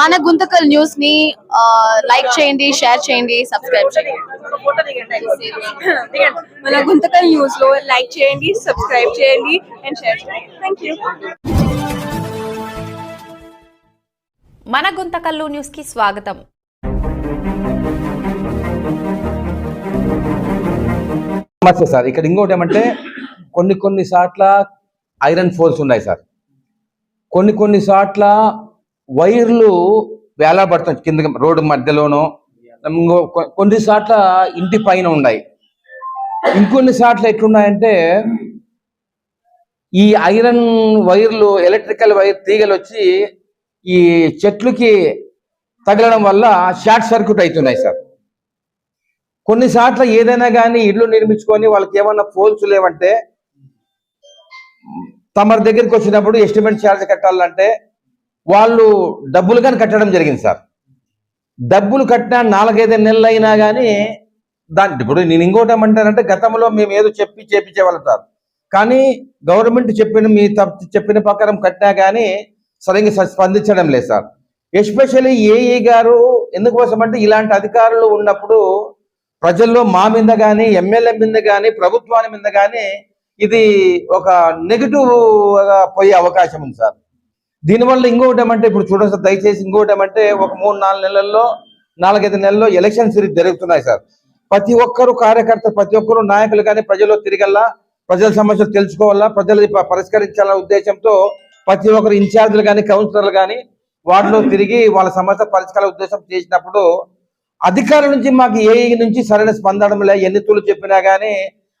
మన గుంతకల్ న్యూస్ని లైక్ చేయండి షేర్ చేయండి సబ్స్క్రైబ్ చేయండి. మన గుంతకల్ న్యూస్లో లైక్ చేయండి సబ్స్క్రైబ్ చేయండి అండ్ షేర్ చేయండి. థ్యాంక్ యూ మన గుంతకల్లు న్యూస్కి స్వాగతం. సమస్య సార్. ఇక్కడ ఇంకోటి ఏమంటే కొన్ని కొన్ని సాట్ల ఐరన్ ఫోల్స్ ఉన్నాయి సార్. కొన్ని కొన్ని సాట్ల వైర్లు వేలాబడుతుంది కింద రోడ్డు మధ్యలోనో. కొన్ని సాట్ల ఇంటి పైన ఉన్నాయి ఇంకొన్ని సాట్ల ఎట్లున్నాయంటే ఈ ఐరన్ వైర్లు ఎలక్ట్రికల్ వైర్ తీగలు వచ్చి ఈ చెట్లుకి తగలడం వల్ల షార్ట్ సర్క్యూట్ అవుతున్నాయి సార్. కొన్నిసార్లు ఏదైనా కానీ ఇల్లు నిర్మించుకొని వాళ్ళకి ఏమన్నా ఫోల్స్ లేవంటే తమరి దగ్గరికి వచ్చినప్పుడు ఎస్టిమేట్ ఛార్జ్ కట్టాలంటే వాళ్ళు డబ్బులు కానీ కట్టడం జరిగింది సార్. డబ్బులు కట్టినా నాలుగైదు నెలలు అయినా కానీ దాని ఇప్పుడు నేను ఇంకోటి ఏమంటానంటే గతంలో మేము ఏదో చెప్పి చేపించేవాళ్ళం సార్. కానీ గవర్నమెంట్ చెప్పిన మీ చెప్పిన ప్రకారం కట్టినా కానీ సరిగ్గా స్పందించడం లేదు సార్. ఎస్పెషల్లీ ఏఈ గారు ఎందుకోసం అంటే ఇలాంటి అధికారులు ఉన్నప్పుడు ప్రజల్లో మా మీద కానీ ఎమ్మెల్యే మీద కానీ ప్రభుత్వాన్ని మీద కానీ ఇది ఒక నెగిటివ్ పోయే అవకాశం ఉంది సార్. దీనివల్ల ఇంకొకటి ఏమంటే ఇప్పుడు చూడండి సార్ దయచేసి ఇంకొకటి ఏమంటే ఒక మూడు నాలుగు నెలల్లో నాలుగైదు నెలల్లో ఎలక్షన్ సిరీస్ జరుగుతున్నాయి సార్. ప్రతి ఒక్కరు కార్యకర్త ప్రతి ఒక్కరు నాయకులు కానీ ప్రజల్లో తిరగల్లా ప్రజల సమస్యలు తెలుసుకోవాలా ప్రజలు పరిష్కరించాల పరిష్కరించాలనే ఉద్దేశంతో ప్రతి ఒక్కరు ఇన్ఛార్జీలు కానీ కౌన్సిలర్లు కానీ వాటిలో తిరిగి వాళ్ళ సమస్య పరిష్కార ఉద్దేశం చేసినప్పుడు అధికారుల నుంచి మాకు ఏ నుంచి సరైన స్పందడం లేదు ఎన్ని తూలు చెప్పినా కానీ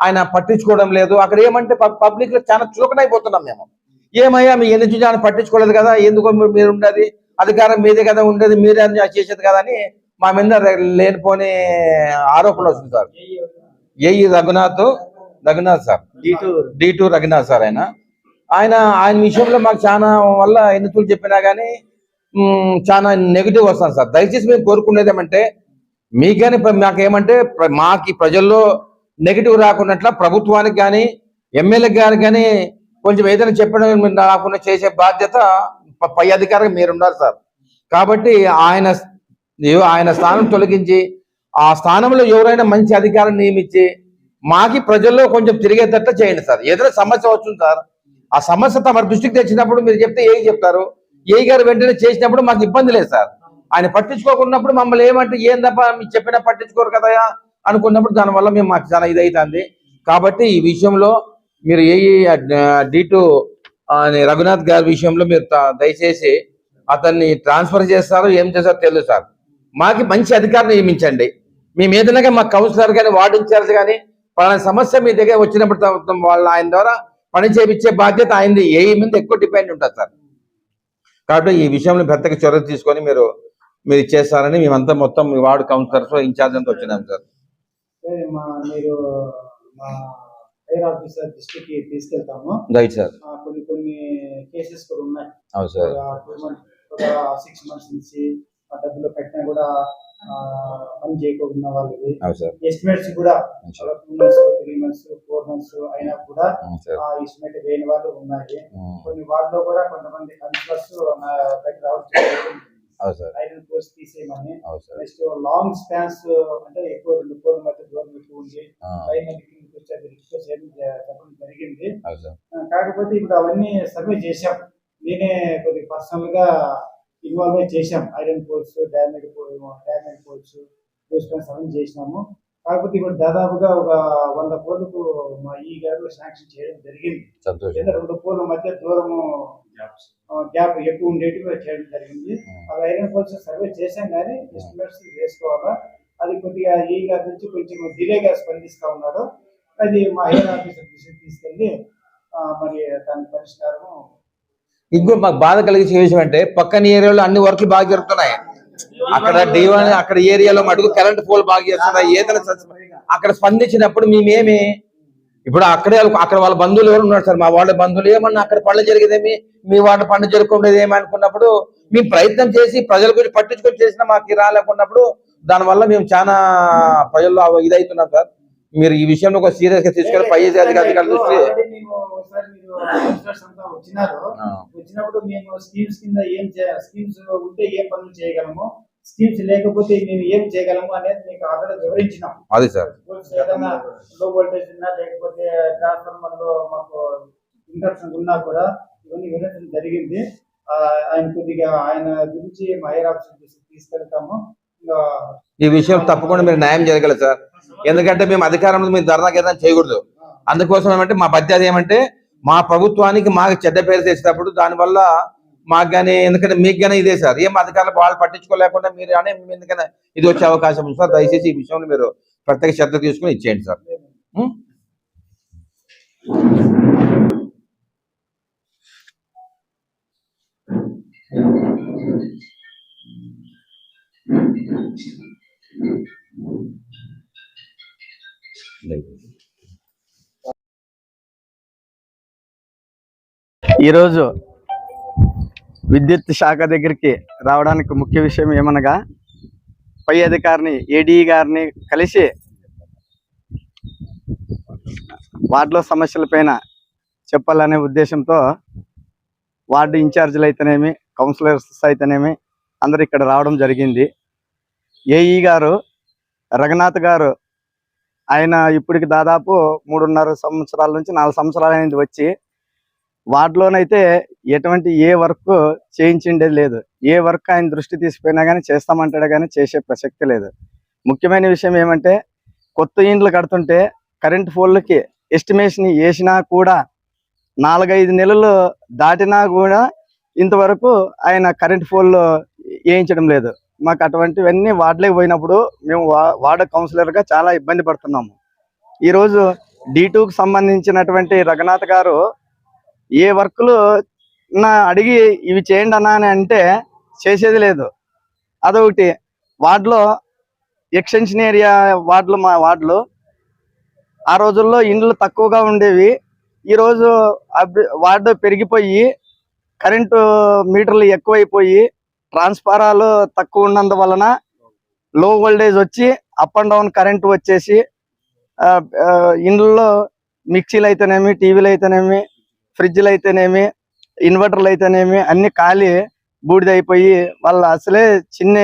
ఆయన పట్టించుకోవడం లేదు. అక్కడ ఏమంటే పబ్లిక్లో చాలా చులకనైపోతున్నాం మేము. ఏమయ్యా మీ ఎన్ని చూసి ఆయన పట్టించుకోలేదు కదా ఎందుకో మీరు ఉండేది అధికారం మీదే కదా ఉండేది మీరే అని చేసేది కదా అని మా మీద లేనిపోని ఆరోపణలు వస్తుంది sir. AE Raghunath Raghunath sir. D two Raghunath sir ఆయన. ఆయన ఆయన విషయంలో మాకు చాలా వల్ల ఎన్నికలు చెప్పినా కానీ చాలా నెగిటివ్ వస్తాను సార్. దయచేసి మేము కోరుకునేది ఏమంటే మీకని మాకేమంటే మాకి ప్రజల్లో నెగిటివ్ రాకున్నట్ల ప్రభుత్వానికి కానీ ఎమ్మెల్యే గారికి కానీ కొంచెం ఏదైనా చెప్పడం మీరు రాకుండా చేసే బాధ్యత పై అధికారికి మీరున్నారు సార్. కాబట్టి ఆయన ఆయన స్థానం తొలగించి ఆ స్థానంలో ఎవరైనా మంచి అధికారం నియమించి మాకి ప్రజల్లో కొంచెం తిరిగేటట్టు చేయండి సార్. ఏదైనా సమస్య వస్తుంది సార్ ఆ సమస్య తమ దృష్టికి తెచ్చినప్పుడు మీరు చెప్తే ఏ చెప్తారు? ఏ గారు వెంటనే చేసినప్పుడు మాకు ఇబ్బంది లేదు సార్. ఆయన పట్టించుకోకున్నప్పుడు మమ్మల్ని ఏమంటే ఏం తప్ప? మీకు చెప్పినా పట్టించుకోరు కదయా? అనుకున్నప్పుడు దానివల్ల మేము మాకు చాలా ఇది అవుతుంది కాబట్టి ఈ విషయంలో మీరు ఏ డి టూ రఘునాథ్ గారి విషయంలో మీరు త- దయచేసి అతన్ని ట్రాన్స్ఫర్ చేస్తారో ఏం చేస్తారో తెలియదు సార్. మాకి మంచి అధికారం నియమించండి. మేము ఏదైనా మా కౌన్సిలర్ కానీ వార్డు ఇన్ఛార్జ్ కానీ పలానా సమస్య మీ దగ్గర వచ్చినప్పుడు వాళ్ళ ఆయన ద్వారా పని చేపించే బాధ్యత ఆయనది. ఏ మీద ఎక్కువ డిపెండ్ ఉంటుంది సార్. కాబట్టి ఈ విషయంలో పెద్దగా చొరవ తీసుకొని మీరు మీరు ఇచ్చేస్తారని మేమంతా మొత్తం మీ వార్డు కౌన్సిలర్స్ ఇన్ఛార్జ్ అంతా వచ్చినాం సార్. మీరు మా హైర్ ఆఫీసర్ దృష్టికి తీసుకెళ్తాము. రైట్ సార్ కొన్ని కొన్ని కేసెస్ కూడా ఉన్నాయి. అవును సార్ టూ ఒక సిక్స్ మంత్స్ నుంచి ఆ డబ్బులు కట్టినా కూడా పని చేయకుండా వాళ్ళది. అవును సార్ ఎస్టిమేట్స్ కూడా two months three months four months అయినా కూడా ఆ ఎస్టిమేట్ వేయని వాళ్ళు ఉన్నాయి. ఉమ్. కొన్ని వార్డులో కూడా కొంతమంది కౌన్సిలర్స్ దగ్గర రావచ్చు అవును సార్ ఐరన్ పోస్ట్ తీసేయమని. నెక్స్ట్ లాంగ్ స్పాన్స్ అంటే ఎక్కువ రెండు పోల్ మధ్య దూరం ఎక్కువ ఉంది పైన వచ్చేది రిక్వెస్ట్ చేయడం జ- చెప్పడం జరిగింది. కాకపోతే ఇప్పుడు అవన్నీ సర్వే చేశాం. నేనే కొద్దిగా పర్సనల్గా ఇన్వాల్వ్ అయి చేశాం. Iron poles damage damage poles spans అవన్నీ చేసినాము. కాకపోతే ఇప్పుడు దాదాపుగా ఒక వంద పోలకు మా ఈ గారు శాంక్షన్ చేయడం జరిగింది. రెండు పోల మధ్య దూరము గ్యాప్ ఎక్కువ ఉండేటి చేయడం జరిగింది. అవి ఐరన్ పోల్స్ సర్వే చేశాం కానీ ఎస్టిమేట్స్ వేసుకోవాలా? అది కొద్దిగా ఈ గారి నుంచి కొంచెం డిలేగా స్పందిస్తా ఉన్నాడు. అది మా హెయిర్ ఆఫీసర్ దృష్టికి తీసుకెళ్ళి మరి దాని పరిష్కారము ఇంకో మాకు బాధ కలిగించే విషయం అంటే పక్కన ఏరియాలో అన్ని వర్క్లు బాగా జరుగుతున్నాయి. అక్కడ డివన్ అక్కడ ఏరియాలో మటుకు కరెంట్ పోల్ బాగా చేస్తున్నాయి ఏదైనా అక్కడ స్పందించినప్పుడు మేమేమి ఇప్పుడు అక్కడే అక్కడ వాళ్ళ బంధువులు ఎవరు ఉన్నారు సార్? మా వాళ్ళ బంధువులు ఏమన్నా అక్కడ పనులు జరిగేదేమి? మీ వాళ్ళ పనులు జరుగుకుండేది ఏమి అనుకున్నప్పుడు మేము ప్రయత్నం చేసి ప్రజల గురించి పట్టించుకొని చేసిన మాకు రాలేకున్నప్పుడు దానివల్ల మేము చాలా ప్రజల్లో ఇదవుతున్నాం సార్. మీరు ఈ విషయంలో ఒక సీరియస్గా తీసుకెళ్ళి పై అధికారులు ఆ. వచ్చినప్పుడు మేము స్కీమ్స్ కింద ఏం స్కీమ్స్ ఉంటే ఏ పనులు చేయగలము? స్కీమ్స్ లేకపోతే మేము ఏం చేయగలము అనేది మీకు ఆల్రెడీ వివరించినాం. అది సార్. ఏదైనా లో వోల్టేజ్ ఉన్నా లేకపోతే ట్రాన్స్ఫార్మర్లో మాకు ఉన్నా కూడా ఇవన్నీ వివరించడం జరిగింది. ఆయన కొద్దిగా ఆయన గురించి హైయర్ ఆఫీసర్ తీసుకెళ్తాము. ఈ విషయం తప్పకుండా మీరు న్యాయం చేయగలరు సార్. ఎందుకంటే మేము అధికారంలో మీరు ధర్నాకి ఏదైనా చేయకూడదు. అందుకోసం ఏమంటే మా బాధ్యత ఏమంటే మా ప్రభుత్వానికి మాకు చెడ్డ పేరు తెచ్చినప్పుడు దానివల్ల మాకు కానీ ఎందుకంటే మీకు కానీ ఇదే సార్. ఏం అధికారులు వాళ్ళు పట్టించుకోలేకుండా మీరు కానీ ఎందుకంటే ఎందుకైనా ఇది వచ్చే అవకాశం ఉంది సార్. దయచేసి ఈ విషయంలో మీరు ప్రత్యేక శ్రద్ధ తీసుకుని ఇచ్చేయండి సార్. ఈరోజు విద్యుత్ శాఖ దగ్గరికి రావడానికి ముఖ్య విషయం ఏమనగా పై అధికారిని ఏడీ గారిని కలిసి వార్డులో సమస్యలపైన చెప్పాలనే ఉద్దేశంతో వార్డు ఇన్ఛార్జీలు అయితేనేమి కౌన్సిలర్స్ అయితేనేమి అందరు ఇక్కడ రావడం జరిగింది. ఏఈ గారు రఘునాథ్ గారు ఆయన ఇప్పటికి దాదాపు మూడున్నర సంవత్సరాల నుంచి నాలుగు సంవత్సరాలు అనేది వచ్చి వాటిలోనైతే ఎటువంటి ఏ వర్క్ చేయించిండేది లేదు. ఏ వర్క్ ఆయన దృష్టి తీసిపోయినా కానీ చేస్తామంటాడు కానీ చేసే ప్రసక్తి లేదు. ముఖ్యమైన విషయం ఏమంటే కొత్త ఇండ్లు కడుతుంటే కరెంట్ ఫోన్లకి ఎస్టిమేషన్ వేసినా కూడా నాలుగైదు నెలలు దాటినా కూడా ఇంతవరకు ఆయన కరెంట్ ఫోన్లు వేయించడం లేదు. మాకు అటువంటివన్నీ వార్డులోకి పోయినప్పుడు మేము వా- వార్డు కౌన్సిలర్గా చాలా ఇబ్బంది పడుతున్నాము. ఈరోజు డి టూకు సంబంధించినటువంటి రఘునాథ్ గారు ఏ వర్క్లు నా అడిగి ఇవి చేయండి అన్నా అని అంటే చేసేది లేదు. అదొకటి. వార్డులో ఎక్స్టెన్షన్ ఏరియా వార్డులు మా వార్డులు. ఆ రోజుల్లో ఇండ్లు తక్కువగా ఉండేవి. ఈరోజు అభి వార్డు పెరిగిపోయి కరెంటు మీటర్లు ఎక్కువైపోయి ట్రాన్స్ఫారాలు తక్కువ ఉన్నందు వలన లో వోల్టేజ్ వచ్చి అప్ అండ్ డౌన్ కరెంటు వచ్చేసి ఆ, ఇండ్లలో మిక్సీలు అయితేనేమి టీవీలు అయితేనేమి ఫ్రిడ్జ్లు అయితేనేమి ఇన్వర్టర్లు అయితేనేమి అన్ని ఖాళీ బూడిదైపోయి వాళ్ళు అసలే చిన్న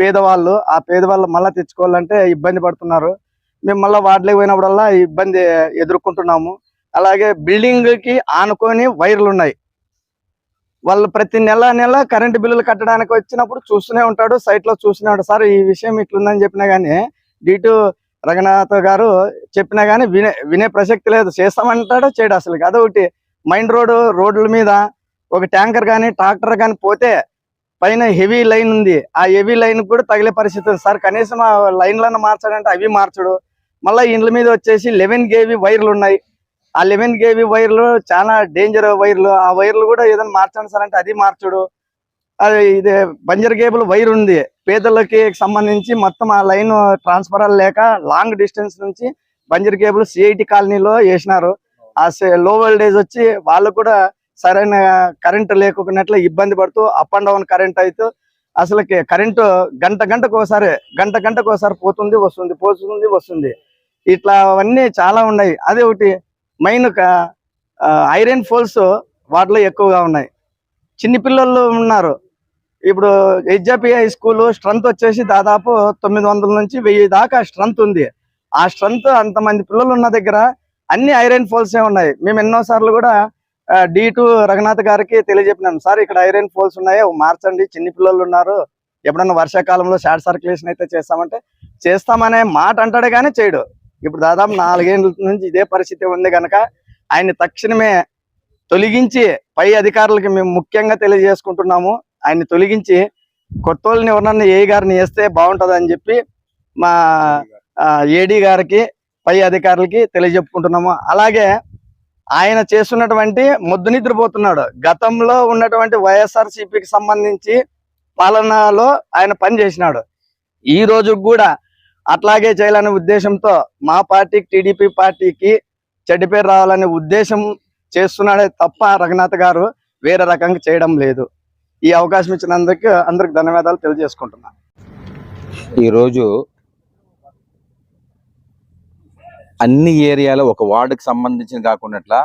పేదవాళ్ళు ఆ పేదవాళ్ళు మళ్ళీ తెచ్చుకోవాలంటే ఇబ్బంది పడుతున్నారు. మేము మళ్ళీ వాటిలోకి పోయినప్పుడల్లా ఇబ్బంది ఎదుర్కొంటున్నాము. అలాగే బిల్డింగ్కి ఆనుకొని వైర్లు ఉన్నాయి వాళ్ళు ప్రతి నెల నెల కరెంటు బిల్లులు కట్టడానికి వచ్చినప్పుడు చూస్తూనే ఉంటాడు సైట్లో చూస్తూనే ఉంటాడు. సార్ ఈ విషయం ఇట్లుందని చెప్పినా కానీ డీటు రఘునాథ్ గారు చెప్పినా కానీ వినే వినే ప్రసక్తి లేదు. చేస్తామంటాడో చేయడు అసలు. అదొకటి. మైండ్ రోడ్ రోడ్ల మీద ఒక ట్యాంకర్ కానీ ట్రాక్టర్ కానీ పోతే పైన హెవీ లైన్ ఉంది. ఆ హెవీ లైన్ కూడా తగిలే పరిస్థితి ఉంది. సార్ కనీసం ఆ లైన్లను మార్చాడంటే అవి మార్చడు. మళ్ళీ ఇండ్ల మీద వచ్చేసి లెవెన్ కేవీ వైర్లు ఉన్నాయి ఆ లెవెన్ కేవీ వైర్లు చాలా డేంజర్ వైర్లు. ఆ వైర్లు కూడా ఏదైనా మార్చండి సార్ అంటే అది మార్చుడు. అది ఇది బంజర్ కేబుల్ వైర్ ఉంది. పేదలకి సంబంధించి మొత్తం ఆ లైన్ ట్రాన్స్ఫర్ లేక లాంగ్ డిస్టెన్స్ నుంచి బంజర్ కేబుల్ సిఐటి కాలనీలో వేసినారు. ఆ లో వోల్టేజ్ వచ్చి వాళ్ళు కూడా సరైన కరెంట్ లేకున్నట్లు ఇబ్బంది పడుతూ అప్ అండ్ డౌన్ కరెంట్ అయితే అసలు కరెంటు గంట గంటకు ఒకసారి గంట గంటకు ఒకసారి పోతుంది వస్తుంది పోతుంది వస్తుంది. ఇట్లా అవన్నీ చాలా ఉన్నాయి. అదే ఒకటి మెయిన్ ఐరన్ ఫోల్స్ వాటిలో ఎక్కువగా ఉన్నాయి. చిన్న పిల్లలు ఉన్నారు. ఇప్పుడు హెచ్జపి హై స్కూల్ స్ట్రెంత్ వచ్చేసి దాదాపు తొమ్మిది వందల నుంచి వెయ్యి దాకా స్ట్రెంత్ ఉంది. ఆ స్ట్రెంత్ అంతమంది పిల్లలు ఉన్న దగ్గర అన్ని ఐరన్ ఫోల్సే ఉన్నాయి. మేము ఎన్నో సార్లు కూడా డి టు రఘునాథ్ గారికి తెలియజెప్పినాం. సార్ ఇక్కడ ఐరన్ ఫోల్స్ ఉన్నాయి. మార్చండి. చిన్న పిల్లలు ఉన్నారు. ఎప్పుడన్నా వర్షాకాలంలో షార్ట్ సర్క్యులేషన్ అయితే చేస్తామంటే చేస్తామనే మాట అంటాడే కానీ చేయడు. ఇప్పుడు దాదాపు నాలుగేళ్ళ నుంచి ఇదే పరిస్థితి ఉంది కనుక ఆయన్ని తక్షణమే తొలగించి పై అధికారులకి మేము ముఖ్యంగా తెలియజేసుకుంటున్నాము. ఆయన్ని తొలగించి కొత్త వాళ్ళని ఎవరన్నా ఏ గారిని వేస్తే బాగుంటది అని చెప్పి మా ఏడి గారికి పై అధికారులకి తెలియజెప్పుకుంటున్నాము. అలాగే ఆయన చేస్తున్నటువంటి ముద్దు నిద్రపోతున్నాడు. గతంలో ఉన్నటువంటి వైఎస్ఆర్ సిపికి సంబంధించి పాలనలో ఆయన పని చేసినాడు ఈ రోజు కూడా అట్లాగే చేయాలనే ఉద్దేశంతో మా పార్టీకి టీడీపీ పార్టీకి చెడ్డ పేరు రావాలనే ఉద్దేశం చేస్తున్నాడే తప్ప రఘునాథ్ గారు వేరే రకంగా చేయడం లేదు. ఈ అవకాశం ఇచ్చినందుకు అందరికి ధన్యవాదాలు తెలియజేసుకుంటున్నా. ఈరోజు అన్ని ఏరియాలో ఒక వార్డుకి సంబంధించిన కాకుండా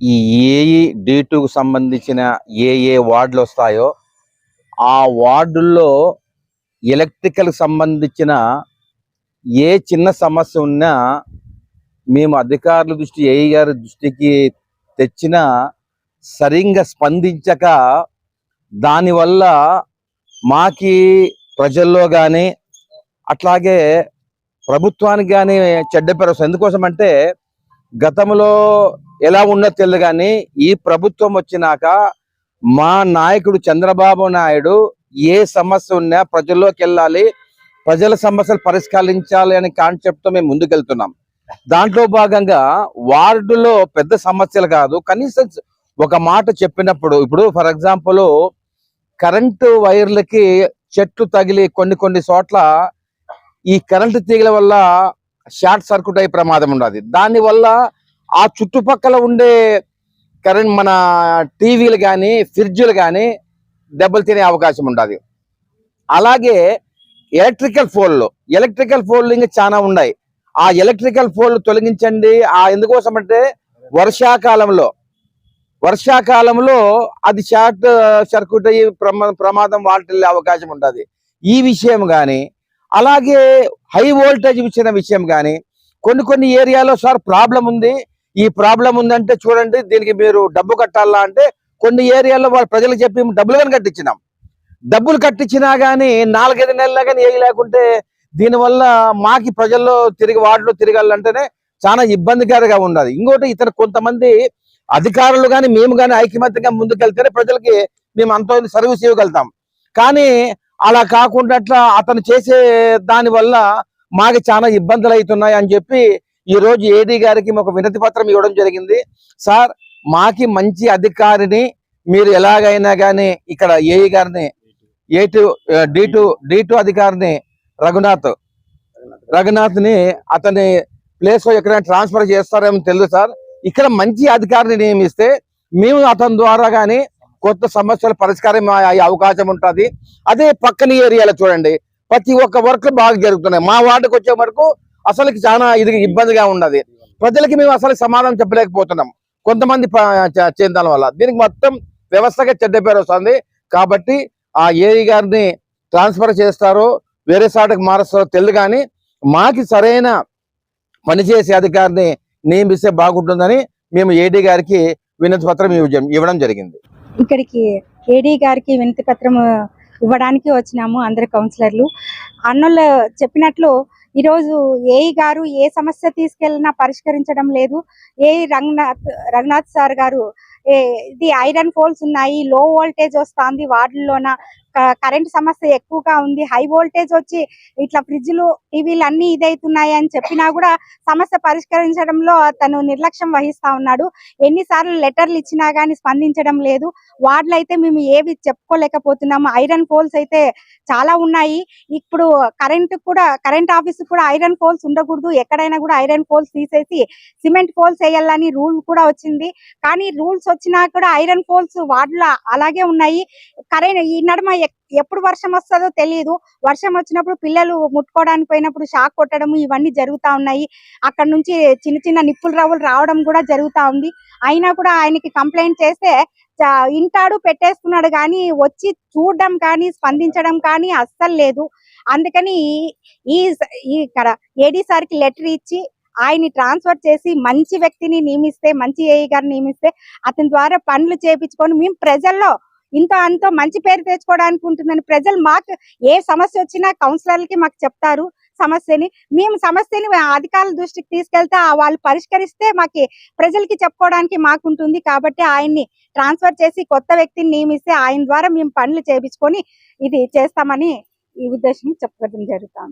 ఈ ఏ డి టూకు సంబంధించిన ఏ ఏ వార్డులు వస్తాయో ఆ వార్డుల్లో ఎలక్ట్రికల్ సంబంధించిన ఏ చిన్న సమస్య ఉన్నా మేము అధికారుల దృష్టి ఏఈ గారి దృష్టికి తెచ్చినా సరిగ్గా స్పందించక దానివల్ల మాకి ప్రజల్లో కానీ అట్లాగే ప్రభుత్వానికి కానీ చెడ్డ పేరు వస్తుంది. ఎందుకోసం అంటే గతంలో ఎలా ఉన్నో తెలియదు కానీ ఈ ప్రభుత్వం వచ్చినాక మా నాయకుడు చంద్రబాబు నాయుడు ఏ సమస్య ఉన్నా ప్రజల్లోకి వెళ్ళాలి. ప్రజల సమస్యలు పరిష్కరించాలి అనే కాన్సెప్ట్తో మేము ముందుకెళ్తున్నాం. దాంట్లో భాగంగా వార్డులో పెద్ద సమస్యలు కాదు. కనీసం ఒక మాట చెప్పినప్పుడు ఇప్పుడు ఫర్ ఎగ్జాంపుల్ కరెంటు వైర్లకి చెట్లు తగిలి కొన్ని కొన్ని చోట్ల ఈ కరెంటు తీగల వల్ల షార్ట్ సర్క్యూట్ అయ్యే ప్రమాదం ఉండదు. దాని వల్ల ఆ చుట్టుపక్కల ఉండే కరెంట్ మన టీవీలు కానీ ఫ్రిడ్జ్లు కానీ దెబ్బలు తినే అవకాశం ఉండదు. అలాగే ఎలక్ట్రికల్ ఫోన్లు ఎలక్ట్రికల్ ఫోన్లు ఇంకా చాలా ఉన్నాయి. ఆ ఎలక్ట్రికల్ ఫోన్లు తొలగించండి. ఆ ఎందుకోసం అంటే వర్షాకాలంలో వర్షాకాలంలో అది షార్ట్ సర్క్యూట్ అయ్యి ప్రమా ప్రమాదం వాటిల్లే అవకాశం ఉంటుంది ఈ విషయం కానీ అలాగే హై వోల్టేజ్ ఇచ్చిన విషయం కానీ కొన్ని కొన్ని ఏరియాలో సార్ ప్రాబ్లం ఉంది ఈ ప్రాబ్లం ఉందంటే చూడండి దీనికి మీరు డబ్బు కట్టాలా అంటే కొన్ని ఏరియాలో వాళ్ళ ప్రజలకు చెప్పి డబ్బులు కానీ కట్టించినాం. డబ్బులు కట్టించినా కానీ నాలుగైదు నెలలు కానీ ఏవి లేకుంటే దీనివల్ల మాకి ప్రజల్లో తిరిగి వార్డులో తిరగాలంటేనే చాలా ఇబ్బందికరంగా ఉన్నది. ఇంకోటి ఇతర కొంతమంది అధికారులు కానీ మేము కానీ ఐకమత్యంగా ముందుకెళ్తేనే ప్రజలకి మేము అంత సర్వీస్ ఇవ్వగలుగుతాం. కానీ అలా కాకుండా అతను చేసే దాని వల్ల మాకు చాలా ఇబ్బందులు అవుతున్నాయి అని చెప్పి ఈ రోజు ఏడీ గారికి ఒక వినతి పత్రం ఇవ్వడం జరిగింది. సార్ మాకి మంచి అధికారిని మీరు ఎలాగైనా కానీ ఇక్కడ ఏఈ గారిని A two D two D two అధికారిని రఘునాథ్ రఘునాథ్ని అతని ప్లేస్లో ఎక్కడైనా ట్రాన్స్ఫర్ చేస్తారేమో తెలుసు సార్. ఇక్కడ మంచి అధికారిని నియమిస్తే మేము అతని ద్వారా కానీ కొత్త సమస్యల పరిష్కారం అయ్యే అవకాశం ఉంటుంది. అదే పక్కన ఏరియాలో చూడండి. ప్రతి ఒక్క వర్క్ బాగా జరుగుతున్నాయి. మా వార్డుకి వచ్చే వరకు అసలుకి చాలా ఇది ఇబ్బందిగా ఉన్నది. ప్రజలకి మేము అసలు సమాధానం చెప్పలేకపోతున్నాం. కొంతమంది ప- చ- వల్ల. దీనికి మొత్తం వ్యవస్థగా చెడ్డ పేరు వస్తుంది. కాబట్టి ఆ ఏఈ గారిని ట్రాన్స్ఫర్ చేస్తారో. వేరే సాటకు మారుస్తారో తెలియదు కానీ మాకి సరైన పనిచేసే అధికారిని నియమిస్తే బాగుంటుందని మేము ఏడీ గారికి వినతి పత్రం ఇవ్వడం జరిగింది. ఇక్కడికి ఏడీ గారికి వినతి పత్రం ఇవ్వడానికి వచ్చినాము అందరు కౌన్సిలర్లు. అన్నోళ్ళు చెప్పినట్లు ఈరోజు ఏఈ గారు ఏ సమస్య తీసుకెళ్ళినా పరిష్కరించడం లేదు. ఏ రంగనాథ్ రంగనాథ్ సార్ గారు ఏ ఇది ఐరన్ పోల్స్ ఉన్నాయి లో వోల్టేజ్ వస్తుంది వార్డుల్లోన. కరెంట్ సమస్య ఎక్కువగా ఉంది. హై వోల్టేజ్ వచ్చి ఇట్లా ఫ్రిడ్జ్లు టీవీలు అన్ని ఇదైతున్నాయి అని చెప్పినా కూడా సమస్య పరిష్కరించడంలో తను నిర్లక్ష్యం వహిస్తా ఉన్నాడు. ఎన్నిసార్లు లెటర్లు ఇచ్చినా గానీ స్పందించడం లేదు. వార్డులు అయితే మేము ఏవి చెప్పుకోలేకపోతున్నాము. ఐరన్ పోల్స్ అయితే చాలా ఉన్నాయి. ఇప్పుడు కరెంట్ కూడా కరెంట్ ఆఫీస్ కూడా ఐరన్ పోల్స్ ఉండకూడదు. ఎక్కడైనా కూడా ఐరన్ పోల్స్ తీసేసి సిమెంట్ పోల్స్ వేయాలని రూల్ కూడా వచ్చింది. కానీ రూల్స్ వచ్చినా కూడా ఐరన్ పోల్స్ వార్డులో అలాగే ఉన్నాయి. కరెంట్ ఈ నడుమ ఎప్పుడు వర్షం వస్తుందో తెలియదు వర్షం వచ్చినప్పుడు పిల్లలు ముట్టుకోవడానికి పోయినప్పుడు షాక్ కొట్టడం ఇవన్నీ జరుగుతా ఉన్నాయి. అక్కడ నుంచి చిన్న చిన్న నిప్పులు రవ్వులు రావడం కూడా జరుగుతా ఉంది. అయినా కూడా ఆయనకి కంప్లైంట్ చేస్తే ఇంటాడు పెట్టేస్తున్నాడు కానీ వచ్చి చూడడం కానీ స్పందించడం కానీ అస్సలు లేదు. అందుకని ఈ- ఈ ఈ ఇక్కడ ఏడీ సార్కి లెటర్ ఇచ్చి ఆయన్ని ట్రాన్స్ఫర్ చేసి మంచి వ్యక్తిని నియమిస్తే మంచి ఏఈ గారిని నియమిస్తే అతని ద్వారా పనులు చేపించుకొని మేము ప్రజల్లో ఇంత అంత మంచి పేరు తెచ్చుకోవడానికి ఉంటుందని ప్రజలు మాకు ఏ సమస్య వచ్చినా కౌన్సిలర్లకి మాకు చెప్తారు సమస్యని. మేము సమస్యని అధికారుల దృష్టికి తీసుకెళ్తే వాళ్ళు పరిష్కరిస్తే మాకు ప్రజలకి చెప్పుకోవడానికి మాకు ఉంటుంది కాబట్టి ఆయన్ని ట్రాన్స్ఫర్ చేసి కొత్త వ్యక్తిని నియమిస్తే ఆయన ద్వారా మేము పనులు చేయించుకొని ఇది చేస్తామని ఈ ఉద్దేశం చెప్పడం జరుగుతాం